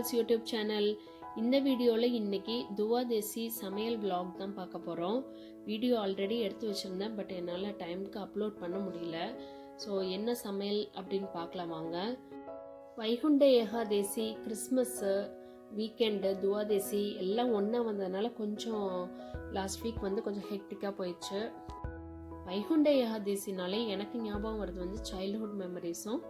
Girls YouTube channel இந்த வீடியோவில் இன்னைக்கு துவாதேசி சமையல் vlog தான் பார்க்க போகிறோம் வீடியோ ஆல்ரெடி எடுத்து வச்சுருந்தேன் பட் என்னால் டைமுக்கு அப்லோட் பண்ண முடியல. ஸோ என்ன சமையல் அப்படின்னு பார்க்கலாம் வாங்க. வைகுண்ட ஏகாதேசி கிறிஸ்மஸ்ஸு வீக்கெண்டு துவாதேசி எல்லாம் ஒன்றா வந்ததுனால கொஞ்சம் லாஸ்ட் வீக் வந்து கொஞ்சம் ஹெக்டிக்காக போயிடுச்சு. வைகுண்ட ஏகாதேசினாலே எனக்கு ஞாபகம் வருது வந்து சைல்ட்ஹுட் மெமரிஸும்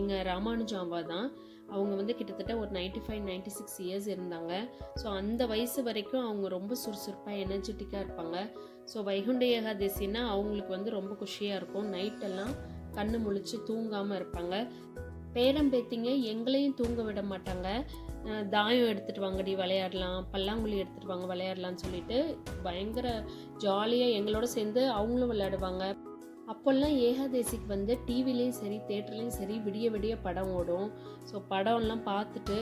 எங்கள் ராமானுஜாம்பா தான். அவங்க வந்து கிட்டத்தட்ட ஒரு ninety five ninety six years இருந்தாங்க. ஸோ அந்த வயசு வரைக்கும் அவங்க ரொம்ப சுறுசுறுப்பாக எனர்ஜெட்டிக்காக இருப்பாங்க. ஸோ வைகுண்ட ஏகாதசின்னா அவங்களுக்கு வந்து ரொம்ப குஷியாக இருக்கும். நைட்டெல்லாம் கண்ணு முழிச்சு தூங்காமல் இருப்பாங்க. பேரம் பேத்திங்க எங்களையும் தூங்க விட மாட்டாங்க. தாயம் எடுத்துகிட்டு வாங்கடி விளையாடலாம். பல்லாங்குழி எடுத்துகிட்டு வாங்க விளையாடலாம்னு சொல்லிட்டு பயங்கர ஜாலியாக எங்களோட சேர்ந்து அவங்களும் விளையாடுவாங்க. அப்போல்லாம் ஏகாதேசிக்கு வந்து டிவிலையும் சரி தேட்டர்லேயும் சரி விடிய விடிய படம் ஓடும். ஸோ படம்லாம் பார்த்துட்டு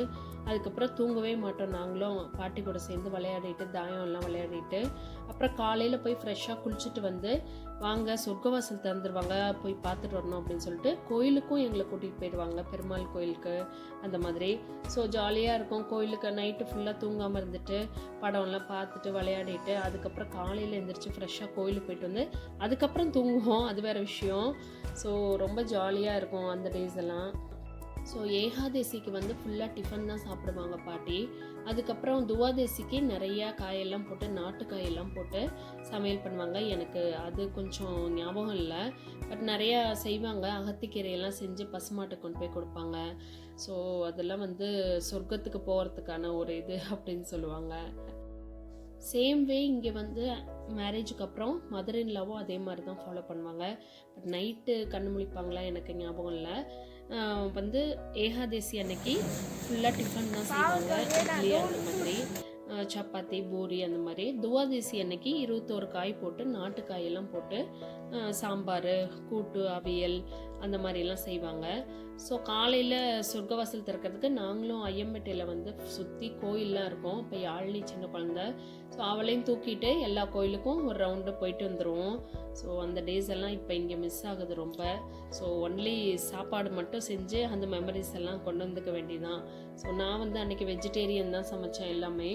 அதுக்கப்புறம் தூங்கவே மாட்டோம் நாங்களும். பாட்டி கூட சேர்ந்து விளையாடிட்டு தாயம் எல்லாம் விளையாடிட்டு அப்புறம் காலையில் போய் ஃப்ரெஷ்ஷாக குளிச்சுட்டு வந்து வாங்க சொர்க்கவாசல் திறந்துருவாங்க போய் பார்த்துட்டு வரணும் அப்படின்னு சொல்லிட்டு கோயிலுக்கும் எங்களை கூட்டிகிட்டு போயிடுவாங்க பெருமாள் கோயிலுக்கு அந்த மாதிரி. ஸோ ஜாலியாக இருக்கும். கோயிலுக்கு நைட்டு ஃபுல்லாக தூங்காமல் இருந்துட்டு படம்லாம் பார்த்துட்டு விளையாடிட்டு அதுக்கப்புறம் காலையில் எழுந்திரிச்சு ஃப்ரெஷ்ஷாக கோயிலுக்கு போயிட்டு வந்து அதுக்கப்புறம் தூங்குவோம். அது வேறு விஷயம். ஸோ ரொம்ப ஜாலியாக இருக்கும் அந்த டேஸ் எல்லாம். ஸோ ஏகாதேசிக்கு வந்து ஃபுல்லாக டிஃபன் தான் சாப்பிடுவாங்க பாட்டி. அதுக்கப்புறம் துவாதேசிக்கு நிறையா காயெல்லாம் போட்டு நாட்டு காயெல்லாம் போட்டு சமையல் பண்ணுவாங்க. எனக்கு அது கொஞ்சம் ஞாபகம் இல்லை. பட் நிறையா செய்வாங்க. அகத்திக்கீரையெல்லாம் செஞ்சு பசுமாட்டுக்கு கொண்டு போய் கொடுப்பாங்க. ஸோ அதெல்லாம் வந்து சொர்க்கத்துக்கு போகிறதுக்கான ஒரு இது அப்படின்னு சொல்லுவாங்க. சேம் வே இங்கே வந்து மேரேஜுக்கு அப்புறம் மதர் இன் அதே மாதிரி தான் ஃபாலோ பண்ணுவாங்க. பட் நைட்டு கண்ணு முழிப்பாங்களா எனக்கு ஞாபகம் இல்லை. வந்து ஏகாதேசி அன்னைக்கு ஃபுல்லாக டிஃபன் தான் செய்வாங்க. இட்லி அந்த மாதிரி. சப்பாத்தி பூரி அந்த மாதிரி துவாதிசி அன்னைக்கு இருபத்தோரு காய் போட்டு நாட்டுக்காயெல்லாம் போட்டு சாம்பார் கூட்டு அவியல் அந்த மாதிரிலாம் செய்வாங்க. ஸோ காலையில் சொர்க்கவாசல் திறக்கிறதுக்கு நாங்களும் ஐயம்பேட்டையில் வந்து சுற்றி கோயிலெலாம் இருக்கோம். இப்போ யாழினி சின்ன குழந்த. ஸோ அவளையும் தூக்கிட்டு எல்லா கோயிலுக்கும் ஒரு ரவுண்டு போயிட்டு வந்துடுவோம் ஸோ அந்த டேஸ் எல்லாம் இப்போ இங்கே மிஸ் ஆகுது ரொம்ப. ஸோ ஒன்லி சாப்பாடு மட்டும் செஞ்சு அந்த மெமரிஸ் எல்லாம் கொண்டு வந்துக்க வேண்டியதான் ஸோ நான் வந்து அன்றைக்கி வெஜிடேரியன் தான் சமைச்சேன் எல்லாமே.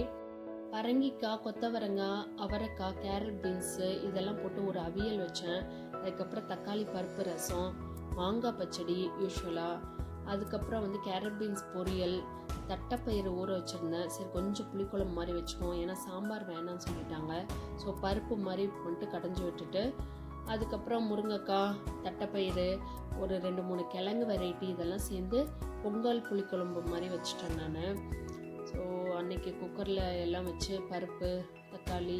பரங்கிக்காய் கொத்தவரங்காய் அவரைக்காய் கேரட் பீன்ஸு இதெல்லாம் போட்டு ஒரு அவியல் வச்சேன். அதுக்கப்புறம் தக்காளி பருப்பு ரசம் மாங்காய் பச்சடி யூஸ்வலாக அதுக்கப்புறம் வந்து கேரட் பீன்ஸ் பொரியல் தட்டைப்பயிறு ஊற வச்சுருந்தேன். சரி கொஞ்சம் புளிக்குழம்பு மாதிரி வச்சுக்கோம் ஏன்னா சாம்பார் வேணாம்னு சொல்லிட்டாங்க. ஸோ பருப்பு மாதிரி மட்டும் கடைஞ்சி விட்டுட்டு அதுக்கப்புறம் முருங்கைக்காய் தட்டைப்பயிறு ஒரு ரெண்டு மூணு கிழங்கு வெரைட்டி இதெல்லாம் சேர்ந்து பொங்கல் புளிக்குழம்பு மாதிரி வச்சுட்டேன் நான். அன்னைக்கு குக்கரில் எல்லாம் வச்சு பருப்பு தக்காளி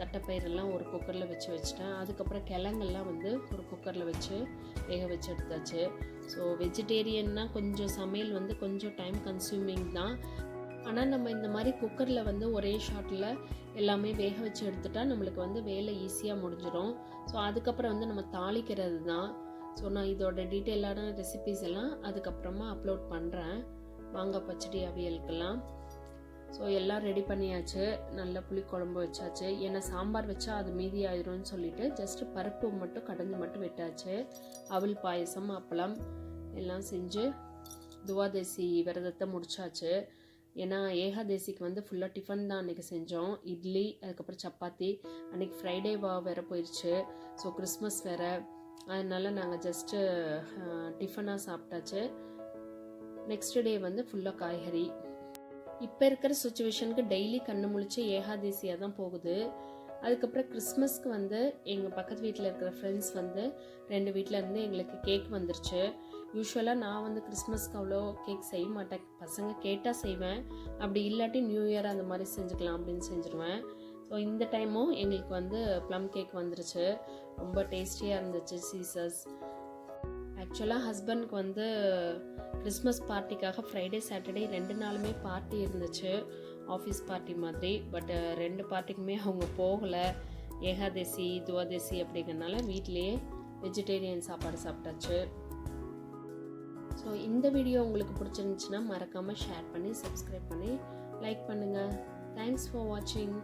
தட்டைப்பயிரெல்லாம் ஒரு குக்கரில் வச்சு வச்சுட்டேன். அதுக்கப்புறம் கிழங்கெல்லாம் வந்து ஒரு குக்கரில் வச்சு வேக வச்சு எடுத்தாச்சு. ஸோ வெஜிடேரியன்னா கொஞ்சம் சமையல் வந்து கொஞ்சம் டைம் கன்சியூமிங் தான். ஆனால் நம்ம இந்த மாதிரி குக்கரில் வந்து ஒரே ஷாட்டில் எல்லாமே வேக வச்சு எடுத்துட்டா நம்மளுக்கு வந்து வேலை ஈஸியாக முடிஞ்சிடும். ஸோ அதுக்கப்புறம் வந்து நம்ம தாளிக்கிறது தான். ஸோ நான் இதோட டீட்டெயிலான ரெசிபிஸ் எல்லாம் அதுக்கப்புறமா அப்லோட் பண்ணுறேன் மாங்காய் பச்சடி அவியலுக்கெல்லாம். ஸோ எல்லாம் ரெடி பண்ணியாச்சு. நல்ல புளிக்குழம்பு வச்சாச்சு. ஏன்னா சாம்பார் வச்சா அது மீதி ஆயிரும்னு சொல்லிட்டு ஜஸ்ட் பருப்பு மட்டும் கடைஞ்சி மட்டும் விட்டாச்சு. அவல் பாயசம் அப்பளம் எல்லாம் செஞ்சு துவாதேசி விரதத்தை முடிச்சாச்சு. ஏன்னா ஏகாதேசிக்கு வந்து ஃபுல்லாக டிஃபன் தான் அன்றைக்கி செஞ்சோம். இட்லி அதுக்கப்புறம் சப்பாத்தி. அன்றைக்கி ஃப்ரைடே வா வேறு போயிடுச்சு ஸோ கிறிஸ்மஸ் வேறு. அதனால் நாங்கள் ஜஸ்ட்டு டிஃபனாக சாப்பிட்டாச்சு. நெக்ஸ்ட் டே வந்து ஃபுல்லாக காய்கறி. இப்போ இருக்கிற சுச்சுவேஷனுக்கு டெய்லி கண்ணு முழிச்சு ஏகாதேசியாக தான் போகுது. அதுக்கப்புறம் கிறிஸ்மஸ்க்கு வந்து எங்கள் பக்கத்து வீட்டில் இருக்கிற ஃப்ரெண்ட்ஸ் வந்து ரெண்டு வீட்டிலேருந்து எங்களுக்கு கேக் வந்துருச்சு. யூஸ்வலாக நான் வந்து கிறிஸ்மஸ்க்கு அவ்வளோ கேக் செய்ய மாட்டேன். பசங்க கேட்டால் செய்வேன். அப்படி இல்லாட்டி நியூ இயர் அந்த மாதிரி செஞ்சுக்கலாம் அப்படின்னு செஞ்சுருவேன். ஸோ இந்த டைமும் எங்களுக்கு வந்து ப்ளம் கேக் வந்துருச்சு. ரொம்ப டேஸ்டியாக இருந்துச்சு சீசஸ் ஆக்சுவலாக ஹஸ்பண்ட்க்கு வந்து கிறிஸ்மஸ் பார்ட்டிக்காக ஃப்ரைடே சாட்டர்டே ரெண்டு நாளுமே பார்ட்டி இருந்துச்சு. ஆஃபீஸ் பார்ட்டி மாதிரி. பட் ரெண்டு பார்ட்டிக்குமே அவங்க போகலை. ஏகாதசி துவாதசி அப்படிங்கிறனால வீட்டிலேயே வெஜிடேரியன் சாப்பாடு சாப்பிட்டாச்சு. ஸோ இந்த வீடியோ உங்களுக்கு பிடிச்சிருந்துச்சுன்னா மறக்காமல் ஷேர் பண்ணி சப்ஸ்கிரைப் பண்ணி லைக் பண்ணுங்கள் தேங்க்ஸ் ஃபார் வாட்சிங்